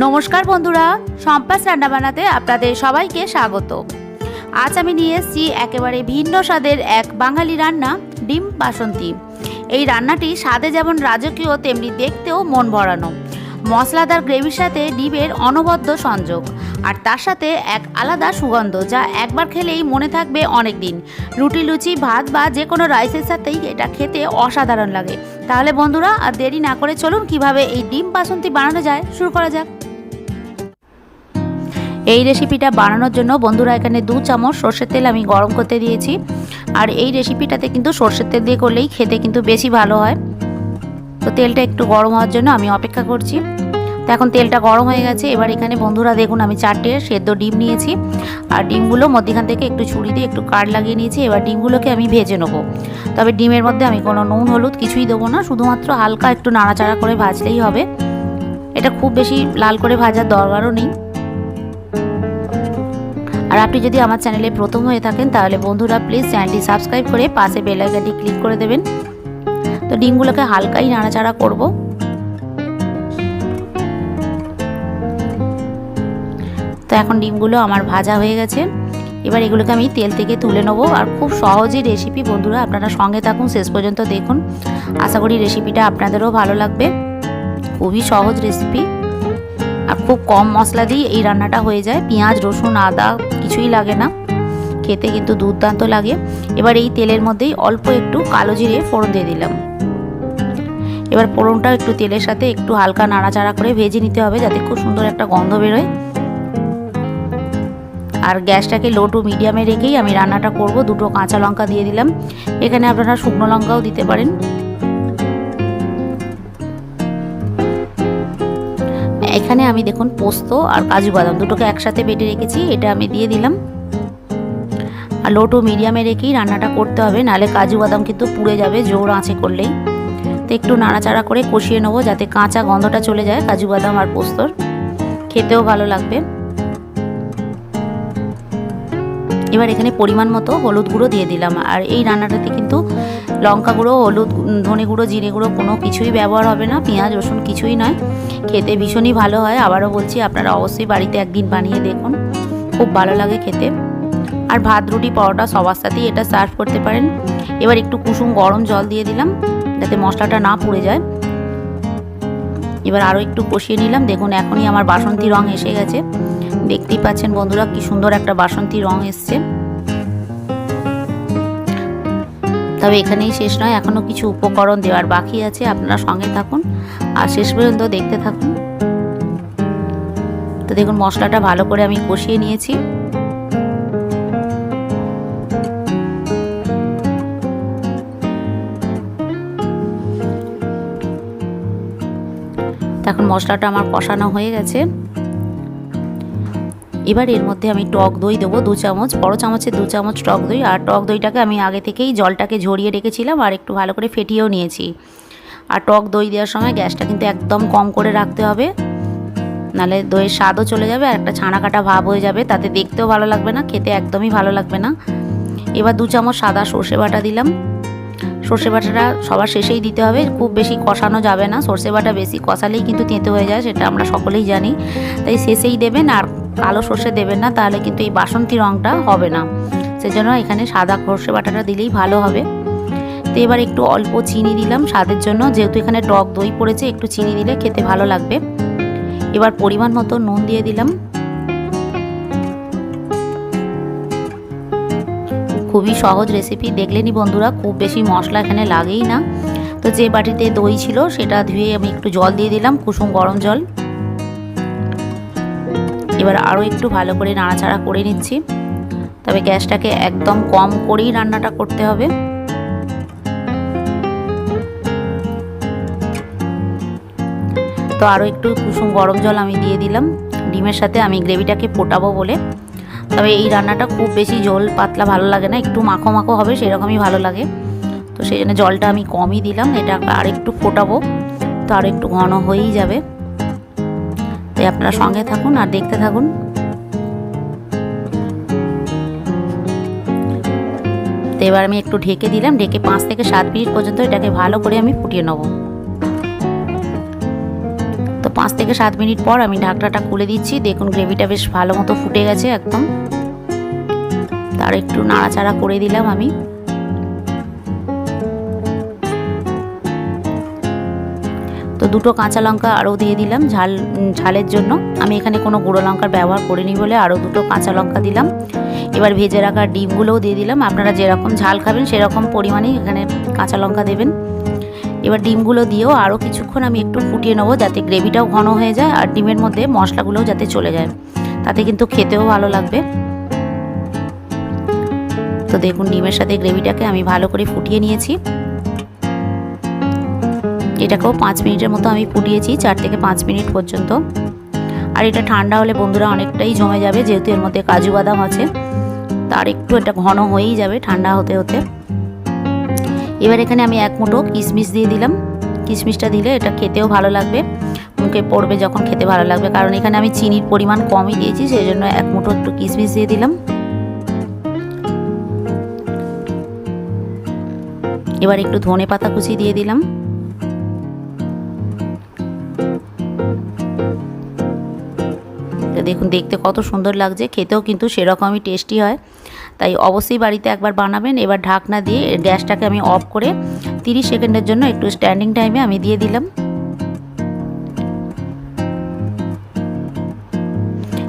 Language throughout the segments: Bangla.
নমস্কার বন্ধুরা, সম্পাস রান্না বানাতে আপনাদের সবাইকে স্বাগত। আজ আমি নিয়ে এসেছি একেবারে ভিন্ন স্বাদের এক বাঙালি রান্না, ডিম বাসন্তী। এই রান্নাটি স্বাদে যেমন রাজকীয়, তেমনি দেখতেও মন ভরানো। মশলাদার গ্রেভির সাথে ডিমের অনবদ্য সংযোগ, আর তার সাথে এক আলাদা সুগন্ধ যা একবার খেলেই মনে থাকবে অনেক দিন রুটি, লুচি, ভাত বা যে কোনো রাইসের সাথেই এটা খেতে অসাধারণ লাগে। তাহলে বন্ধুরা, আর দেরি না করে চলুন কীভাবে এই ডিম বাসন্তী বানানো যায়, শুরু করা যাক। এই রেসিপিটা বানানোর জন্য বন্ধুরা এখানে দু চামচ সর্ষের তেল আমি গরম করতে দিয়েছি। আর এই রেসিপিটাতে কিন্তু সর্ষের তেল দিয়ে করলেই খেতে কিন্তু বেশি ভালো হয়। তো তেলটা একটু গরম হওয়ার জন্য আমি অপেক্ষা করছি। তো এখন তেলটা গরম হয়ে গেছে, এবার এখানে বন্ধুরা দেখুন আমি চারটে সেদ্ধ ডিম নিয়েছি। আর ডিমগুলো মধ্যখান থেকে একটু ছুরি দিয়ে একটু কাঠ লাগিয়ে নিয়েছি, এবার ডিমগুলোকে আমি ভেজে নেব। তবে ডিমের মধ্যে আমি কোনো নুন, হলুদ কিছুই দেবো না, শুধুমাত্র হালকা একটু নাড়াচাড়া করে ভাজলেই হবে। এটা খুব বেশি লাল করে ভাজার দরকারও নেই। আর আপনি যদি আমার চ্যানেলে প্রথম হয়ে থাকেন, তাহলে বন্ধুরা প্লিজ চ্যানেলটি সাবস্ক্রাইব করে পাশে বেল আইকনটি ক্লিক করে দেবেন। তো ডিমগুলোকে হালকাই নাড়াচাড়া করব। তো এখন ডিমগুলো আমার ভাজা হয়ে গেছে। এবার এগুলোকে আমি তেল থেকে তুলে নেব। আর খুব সহজই রেসিপি বন্ধুরা আপনারা সঙ্গে থাকুন, শেষ পর্যন্ত দেখুন। আশা করি রেসিপিটা আপনাদেরও ভালো লাগবে। খুবই সহজ রেসিপি আর খুব কম মশলা দিয়ে এই রান্নাটা হয়ে যায়। পেঁয়াজ, রসুন, আদা কিছুই লাগে না। খেতে কিন্তু দুর্দান্ত লাগে। এবার এই তেলের মধ্যেই অল্প একটু কালো জিরে ফোড়ন দিয়ে দিলাম। এবার ফোড়নটা একটু তেলের সাথে একটু হালকা নাড়াচাড়া করে ভেজে নিতে হবে যাতে খুব সুন্দর একটা গন্ধ বেরোয়। আর গ্যাসটাকে লো টু মিডিয়ামে রেখেই আমি রান্নাটা করব। দুটো কাঁচা লঙ্কা দিয়ে দিলাম। এখানে আপনারা শুকনো লঙ্কাও দিতে পারেন। এখানে আমি দেখুন পোস্ত আর কাজু বাদাম দুটোকে একসাথে বেটে রেখেছি, এটা আমি দিয়ে দিলাম। আর লো টু মিডিয়ামে রেখেই রান্নাটা করতে হবে নালে কাজু বাদাম কিন্তু পুড়ে যাবে জোর আঁচে করলেই। তো একটু নাড়াচাড়া করে কষিয়ে নেব যাতে কাঁচা গন্ধটা চলে যায় কাজু বাদাম আর পোস্তর। খেতেও ভালো লাগবে। এবার এখানে পরিমাণ মতো হলুদ গুঁড়ো দিয়ে দিলাম। আর এই রান্নাটাতে কিন্তু লঙ্কা গুঁড়ো, হলুদ ধনে গুঁড়ো, জিরে গুঁড়ো, কোনো কিছুই ব্যবহার হবে না। পেঁয়াজ, রসুন কিছুই নয়। খেতে ভীষণই ভালো হয়। আবারও বলছি, আপনারা অবশ্যই বাড়িতে একদিন বানিয়ে দেখুন। খুব ভালো লাগে খেতে। আর ভাত, রুটি, পরোটা সবার সাথেই এটা সার্ভ করতে পারেন। এবার একটু কুসুম গরম জল দিয়ে দিলাম, যাতে মশলাটা না পুড়ে যায়। এবার আরও একটু কষিয়ে নিলাম। দেখুন, এখনই আমার বাসন্তী রং এসে গেছে। দেখতেই পাচ্ছেন বন্ধুরা, কি সুন্দর একটা বাসন্তী রং এসছে। তবে এখানেই শেষ নয় এখনও কিছু উপকরণ দেওয়ার বাকি আছে, আপনারা সঙ্গে থাকুন। আর শেষ পর্যন্ত দেখতে থাকুন। তো দেখুন, মশলাটা ভালো করে আমি কষিয়ে নিয়েছি। এখন মশলাটা আমার কষানো হয়ে গেছে। এবার এর মধ্যে আমি টক দই দেবো দু চামচ, বড় চামচের দু চামচ টক দই। আর টক দইটাকে আমি আগে থেকেই জলটাকে ঝরিয়ে রেখেছিলাম আর একটু ভালো করে ফেটিয়েও নিয়েছি। আর টক দই দেওয়ার সময় গ্যাসটা কিন্তু একদম কম করে রাখতে হবে। নালে দইয়ের স্বাদও চলে যাবে আর একটা ছানা কাটা ভাব হয়ে যাবে। তাতে দেখতেও ভালো লাগবে না, খেতে একদমই ভালো লাগবে না। এবার দু চামচ সাদা সর্ষে বাটা দিলাম। সর্ষে বাটাটা সবার শেষেই দিতে হবে, খুব বেশি কষানো যাবে না। সর্ষে বাটা বেশি কষালেই কিন্তু তেঁতে হয়ে যায়, সেটা আমরা সকলেই জানি। তাই শেষেই দেবেন আর কালো সর্ষে দেবেন না, তাহলে কিন্তু এই বাসন্তী রঙটা হবে না। সেজন্য এখানে সাদা সর্ষে বাটাটা দিলেই ভালো হবে। তো এবার একটু অল্প চিনি দিলাম স্বাদের জন্য, যেহেতু এখানে টক দই পড়েছে, একটু চিনি দিলে খেতে ভালো লাগবে। এবার পরিমাণ মতো নুন দিয়ে দিলাম। খুবই সহজ রেসিপি দেখলেনি বন্ধুরা, খুব বেশি মশলা এখানে লাগেই না। তো যে বাটিতে দই ছিল, সেটা ধুয়ে আমি একটু জল দিয়ে দিলাম, কুসুম গরম জল। এবার আরও একটু ভালো করে নাড়াচাড়া করে নিচ্ছি। তবে গ্যাসটাকে একদম কম করেই রান্নাটা করতে হবে। তো আরও একটু কুসুম গরম জল আমি দিয়ে দিলাম। ডিমের সাথে আমি গ্রেভিটাকে ফোটাবো বলে। তবে এই রান্নাটা খুব বেশি জল পাতলা ভালো লাগে না, একটু মাখো মাখো হবে, সেরকমই ভালো লাগে। তো সেই জন্য জলটা আমি কমই দিলাম, এটা আর একটু ফোটাবো, তো আর একটু ঘন হয়েই যাবে। তাই আপনারা সঙ্গে থাকুন আর দেখতে থাকুন। তো এবার আমি একটু ঢেকে দিলাম, ঢেকে পাঁচ থেকে সাত মিনিট পর্যন্ত এটাকে ভালো করে আমি ফুটিয়ে নেব। তো পাঁচ থেকে সাত মিনিট পর আমি ঢাকনাটা খুলে দিচ্ছি। দেখুন গ্রেভিটা বেশ ভালো মতো ফুটে গেছে একদম। তার একটু নাড়াচাড়া করে দিলাম আমি। তো দুটো কাঁচা লঙ্কা আরও দিয়ে দিলাম ঝাল ঝালের জন্য। আমি এখানে কোনো গুঁড়ো লঙ্কার ব্যবহার করিনি বলে আরও দুটো কাঁচা লঙ্কা দিলাম। এবার ভেজে রাখা ডিমগুলোও দিয়ে দিলাম। আপনারা যেরকম ঝাল খাবেন সেরকম পরিমাণেই এখানে কাঁচা লঙ্কা দেবেন। এবার ডিমগুলো দিয়েও আরও কিছুক্ষণ আমি একটু ফুটিয়ে নেব যাতে গ্রেভিটাও ঘন হয়ে যায় আর ডিমের মধ্যে মশলাগুলোও যাতে চলে যায়। তাতে কিন্তু খেতেও ভালো লাগবে। তো দেখুন, ডিমের সাথে গ্রেভিটাকে আমি ভালো করে ফুটিয়ে নিয়েছি। এটাকেও পাঁচ মিনিটের মতো আমি ফুটিয়েছি, চার থেকে পাঁচ মিনিট পর্যন্ত। আর এটা ঠান্ডা হলে বন্ধুরা অনেকটাই জমে যাবে, যেহেতু এর মধ্যে কাজু বাদাম আছে। তার একটু এটা ঘন হয়েই যাবে ঠান্ডা হতে হতে। এবার এখানে আমি এক মুঠো কিশমিশ দিয়ে দিলাম। কিশমিশটা দিলে এটা খেতেও ভালো লাগবে। মুখে পড়বে যখন খেতে ভালো লাগবে। কারণ এখানে আমি চিনির পরিমাণ কমই দিয়েছি সেই জন্য এক মুঠো একটু কিশমিশ দিয়ে দিলাম। এবার একটু ধনে পাতা কুচি দিয়ে দিলাম। দেখুন, দেখতে কত সুন্দর লাগছে, খেতেও কিন্তু সেরকমই টেস্টি হয়। তাই অবশ্যই বাড়িতে একবার বানাবেন, এবার ঢাকনা দিয়ে গ্যাসটাকে আমি অফ করে 30 সেকেন্ডের জন্য একটু স্ট্যান্ডিং টাইমে আমি দিয়ে দিলাম।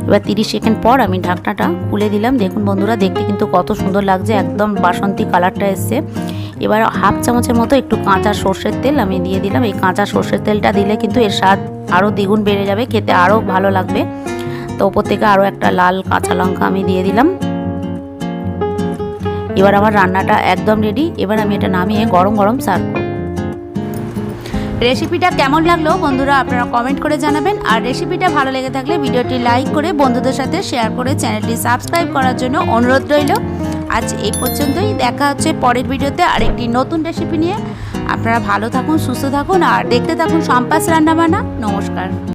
এবার 30 সেকেন্ড পর আমি ঢাকনাটা খুলে দিলাম। দেখুন বন্ধুরা, দেখতে কিন্তু কত সুন্দর লাগছে, একদম বাসন্তী কালারটা এসছে। এবার হাফ চামচের মতো একটু কাঁচা সর্ষের তেল আমি দিয়ে দিলাম। এই কাঁচা সর্ষের তেলটা দিলে কিন্তু এর স্বাদ আরও দ্বিগুণ বেড়ে যাবে, খেতে আরও ভালো লাগবে। তো ওপর থেকে আরও একটা লাল কাঁচা লঙ্কা আমি দিয়ে দিলাম। এবার আমার রান্নাটা একদম রেডি এবার আমি এটা নামিয়ে গরম গরম সার্ভ করব। রেসিপিটা কেমন লাগল বন্ধুরা আপনারা কমেন্ট করে জানাবেন। আর রেসিপিটা ভালো লেগে থাকলে ভিডিওটি লাইক করে বন্ধুদের সাথে শেয়ার করে চ্যানেলটি সাবস্ক্রাইব করার জন্য অনুরোধ রইল। আজ এই পর্যন্তই, দেখা হচ্ছে পরের ভিডিওতে আরেকটি নতুন রেসিপি নিয়ে। আপনারা ভালো থাকুন, সুস্থ থাকুন, আর দেখতে থাকুন সম্পাস রান্নাবান্না। নমস্কার।